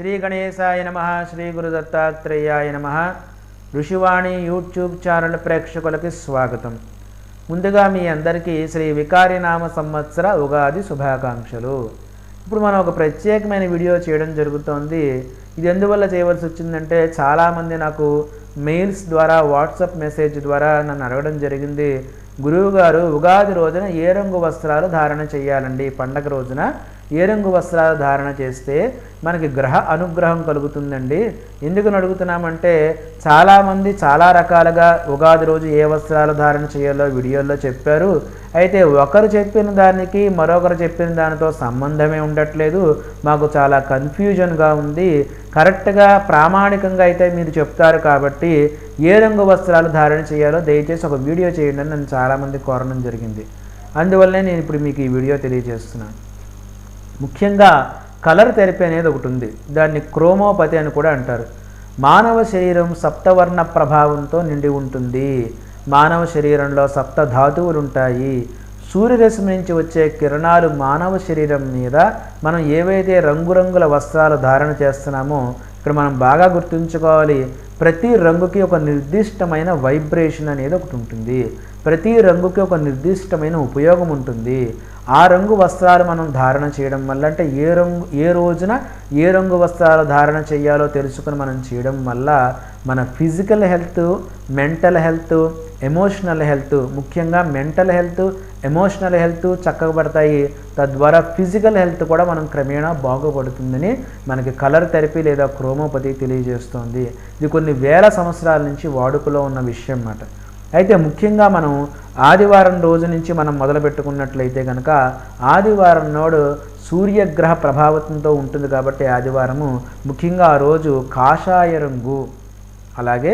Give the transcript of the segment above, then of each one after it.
శ్రీ గణేశాయ నమ శ్రీ గురు దత్తాత్రేయాయ నమ. ఋషివాణి యూట్యూబ్ ఛానల్ ప్రేక్షకులకి స్వాగతం. ముందుగా మీ అందరికీ శ్రీ వికారినామ సంవత్సర ఉగాది శుభాకాంక్షలు. ఇప్పుడు మనం ఒక ప్రత్యేకమైన వీడియో చేయడం జరుగుతోంది. ఇది ఎందువల్ల చేయవలసి వచ్చిందంటే చాలామంది నాకు మెయిల్స్ ద్వారా వాట్సాప్ మెసేజ్ ద్వారా నన్ను అడగడం జరిగింది. గురువు గారు ఉగాది రోజున ఏ రంగు వస్త్రాలు ధారణ చేయాలండి. పండగ రోజున ఏ రంగు వస్త్రాలు ధారణ చేస్తే మనకి గ్రహ అనుగ్రహం కలుగుతుందండి. ఎందుకు అడుగుతున్నామంటే చాలామంది చాలా రకాలుగా ఉగాది రోజు ఏ వస్త్రాలు ధారణ చేయాలో వీడియోల్లో చెప్పారు. అయితే ఒకరు చెప్పిన దానికి మరొకరు చెప్పిన దానితో సంబంధమే ఉండట్లేదు. మాకు చాలా కన్ఫ్యూజన్గా ఉంది. కరెక్ట్గా ప్రామాణికంగా అయితే మీరు చెప్తారు కాబట్టి ఏ రంగు వస్త్రాలు ధారణ చేయాలో దయచేసి ఒక వీడియో చేయండి అని నన్ను చాలామంది కోరడం జరిగింది. అందువల్లనే నేను ఇప్పుడు మీకు ఈ వీడియో తెలియజేస్తున్నాను. ముఖ్యంగా కలర్ థెరపీ అనేది ఒకటి ఉంది. దాన్ని క్రోమోపతి అని కూడా అంటారు. మానవ శరీరం సప్తవర్ణ ప్రభావంతో నిండి ఉంటుంది. మానవ శరీరంలో సప్త ధాతువులు ఉంటాయి. సూర్యరశ్మి నుంచి వచ్చే కిరణాలు మానవ శరీరం మీద మనం ఏవైతే రంగురంగుల వస్త్రాలు ధారణ చేస్తున్నామో ఇక్కడ మనం బాగా గుర్తుంచుకోవాలి. ప్రతి రంగుకి ఒక నిర్దిష్టమైన వైబ్రేషన్ అనేది ఒకటి ఉంటుంది. ప్రతి రంగుకి ఒక నిర్దిష్టమైన ఉపయోగం ఉంటుంది. ఆ రంగు వస్త్రాలు మనం ధారణ చేయడం వల్ల అంటే ఏ రంగు ఏ రోజున ఏ రంగు వస్త్రాలు ధారణ చేయాలో తెలుసుకుని మనం చేయడం వల్ల మన physical health mental health emotional health ముఖ్యంగా మెంటల్ హెల్త్ ఎమోషనల్ హెల్త్ చక్కబడతాయి. తద్వారా ఫిజికల్ హెల్త్ కూడా మనం క్రమేణా బాగుపడుతుందని మనకి కలర్ థెరపీ లేదా క్రోమోపతి తెలియజేస్తోంది. ఇది కొన్ని వేల సంవత్సరాల నుంచి వాడుకలో ఉన్న విషయం అన్నమాట. అయితే ముఖ్యంగా మనం ఆదివారం రోజు నుంచి మనం మొదలుపెట్టుకున్నట్లయితే కనుక ఆదివారం నాడు సూర్యగ్రహ ప్రభావంతో ఉంటుంది కాబట్టి ఆదివారము ముఖ్యంగా ఆ రోజు కాషాయ రంగు అలాగే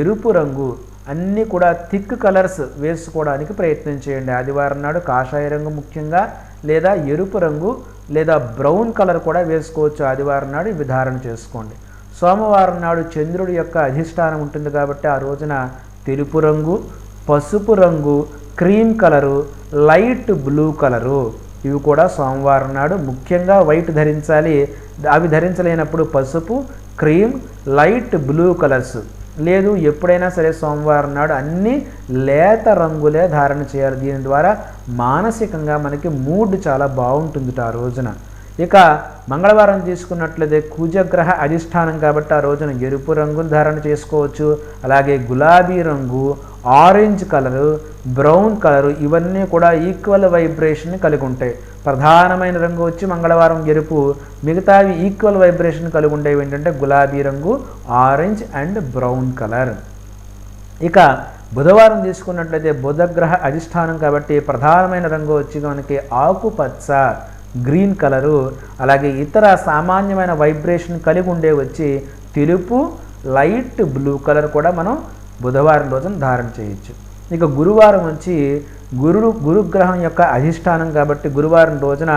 ఎరుపు రంగు అన్నీ కూడా థిక్ కలర్స్ వేసుకోవడానికి ప్రయత్నం చేయండి. ఆదివారం నాడు కాషాయ రంగు ముఖ్యంగా లేదా ఎరుపు రంగు లేదా బ్రౌన్ కలర్ కూడా వేసుకోవచ్చు. ఆదివారం నాడు ఇవి ధారణ చేసుకోండి. సోమవారం నాడు చంద్రుడి యొక్క అధిష్టానం ఉంటుంది కాబట్టి ఆ రోజున తెలుపు రంగు పసుపు రంగు cream colour light blue colour. ఇవి కూడా సోమవారం నాడు ముఖ్యంగా వైట్ ధరించాలి. అవి ధరించలేనప్పుడు పసుపు క్రీమ్ లైట్ బ్లూ కలర్స్. లేదు ఎప్పుడైనా సరే సోమవారం నాడు అన్ని లేత రంగులే ధారణ చేయాలి. దీని ద్వారా మానసికంగా మనకి మూడ్ చాలా బాగుంటుంది ఆ రోజున. ఇక మంగళవారం తీసుకున్నట్లయితే కూజగ్రహ అధిష్టానం కాబట్టి ఆ రోజున ఎరుపు రంగు ధారణ చేసుకోవచ్చు. అలాగే గులాబీ రంగు ఆరెంజ్ కలరు బ్రౌన్ కలరు ఇవన్నీ కూడా ఈక్వల్ వైబ్రేషన్ కలిగి ఉంటాయి. ప్రధానమైన రంగు వచ్చి మంగళవారం ఎరుపు. మిగతావి ఈక్వల్ వైబ్రేషన్ కలిగి ఉండేవి ఏంటంటే గులాబీ రంగు ఆరెంజ్ అండ్ బ్రౌన్ కలర్. ఇక బుధవారం తీసుకున్నట్లయితే బుధగ్రహ అధిష్టానం కాబట్టి ప్రధానమైన రంగు వచ్చి మనకి ఆకుపచ్చ. గ్రీన్ కలరు అలాగే ఇతర సామాన్యమైన వైబ్రేషన్ కలిగి ఉండే వచ్చి తెలుపు లైట్ బ్లూ కలర్ కూడా మనం బుధవారం రోజున ధారణ చేయొచ్చు. ఇక గురువారం వచ్చి గురుడు గురుగ్రహం యొక్క అధిష్టానం కాబట్టి గురువారం రోజున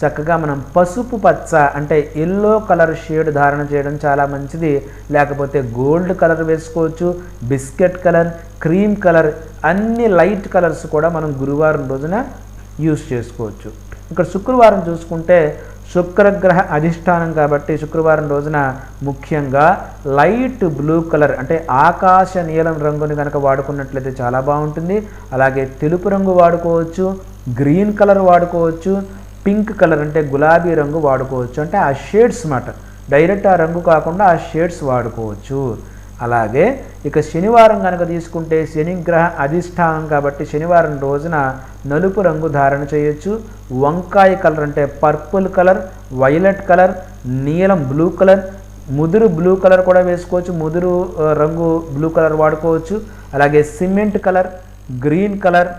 చక్కగా మనం పసుపు పచ్చ అంటే ఎల్లో కలర్ షేడ్ ధారణ చేయడం చాలా మంచిది. లేకపోతే గోల్డ్ కలర్ వేసుకోవచ్చు బిస్కెట్ కలర్ క్రీమ్ కలర్ అన్ని లైట్ కలర్స్ కూడా మనం గురువారం రోజున యూస్ చేసుకోవచ్చు. ఇక్కడ శుక్రవారం చూసుకుంటే శుక్రగ్రహ అధిష్టానం కాబట్టి శుక్రవారం రోజున ముఖ్యంగా లైట్ బ్లూ కలర్ అంటే ఆకాశ నీలం రంగుని కనుక వాడుకున్నట్లయితే చాలా బాగుంటుంది. అలాగే తెలుపు రంగు వాడుకోవచ్చు గ్రీన్ కలర్ వాడుకోవచ్చు పింక్ కలర్ అంటే గులాబీ రంగు వాడుకోవచ్చు. అంటే ఆ షేడ్స్ మాట. డైరెక్ట్ ఆ రంగు కాకుండా ఆ షేడ్స్ వాడుకోవచ్చు. అలాగే ఇక శనివారం కనుక తీసుకుంటే శనిగ్రహ అధిష్టానం కాబట్టి శనివారం రోజున నలుపు రంగు ధారణ చేయొచ్చు. వంకాయ కలర్ అంటే పర్పుల్ కలర్ వైలెట్ కలర్ నీలం బ్లూ కలర్ ముదురు బ్లూ కలర్ కూడా వేసుకోవచ్చు. ముదురు రంగు బ్లూ కలర్ వాడుకోవచ్చు. అలాగే cement colour green colour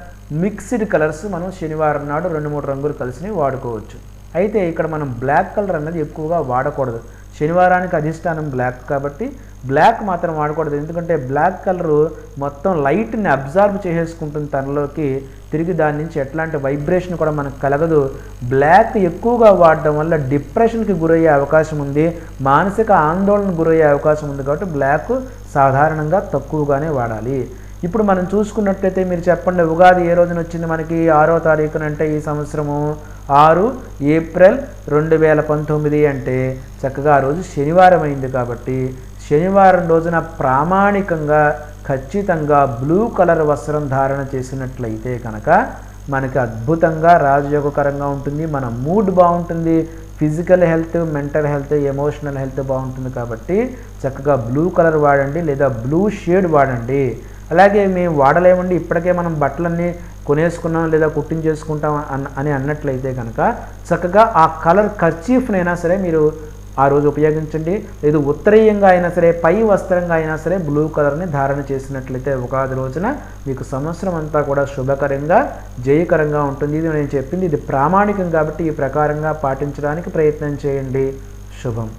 mixed colours మనం శనివారం నాడు రెండు మూడు రంగులు కలిసి వాడుకోవచ్చు. అయితే ఇక్కడ మనం బ్లాక్ కలర్ అనేది ఎక్కువగా వాడకూడదు. శనివారానికి అధిష్టానం బ్లాక్ కాబట్టి బ్లాక్ మాత్రం వాడకూడదు. ఎందుకంటే బ్లాక్ కలరు మొత్తం లైట్ని అబ్జార్బ్ చేసేసుకుంటుంది తనలోకి. తిరిగి దాని నుంచి ఎట్లాంటి వైబ్రేషన్ కూడా మనకు కలగదు. బ్లాక్ ఎక్కువగా వాడడం వల్ల డిప్రెషన్కి గురయ్యే అవకాశం ఉంది. మానసిక ఆందోళన గురయ్యే అవకాశం ఉంది కాబట్టి బ్లాక్ సాధారణంగా తక్కువగానే వాడాలి. ఇప్పుడు మనం చూసుకున్నట్లయితే మీరు చెప్పండి ఉగాది ఏ రోజున వచ్చింది మనకి? ఆరో తారీఖున అంటే ఈ సంవత్సరము ఆరు ఏప్రిల్ రెండు వేల పంతొమ్మిది అంటే చక్కగా ఆ రోజు శనివారం అయింది కాబట్టి శనివారం రోజున ప్రామాణికంగా ఖచ్చితంగా బ్లూ కలర్ వస్త్రం ధారణ చేసినట్లయితే కనుక మనకి అద్భుతంగా రాజయోగకరంగా ఉంటుంది మన మూడ్ బాగుంటుంది physical health mental health emotional health బాగుంటుంది కాబట్టి చక్కగా బ్లూ కలర్ వాడండి లేదా బ్లూ షేడ్ వాడండి. అలాగే మేము వాడలేమండి ఇప్పటికే మనం బట్టలన్నీ కొనేసుకున్నాం లేదా కుట్టించేసుకుంటాం అని అన్నట్లయితే కనుక చక్కగా ఆ కలర్ కర్చీఫ్నైనా సరే మీరు ఆ రోజు ఉపయోగించండి. లేదు ఉత్తరీయంగా అయినా సరే పై వస్త్రంగా అయినా సరే బ్లూ కలర్ని ధారణ చేసినట్లయితే ఉగాది రోజున మీకు సంవత్సరం అంతా కూడా శుభకరంగా జయకరంగా ఉంటుంది. ఇది నేను చెప్పింది. ఇది ప్రామాణికం కాబట్టి ఈ ప్రకారంగా పాటించడానికి ప్రయత్నం చేయండి. శుభం.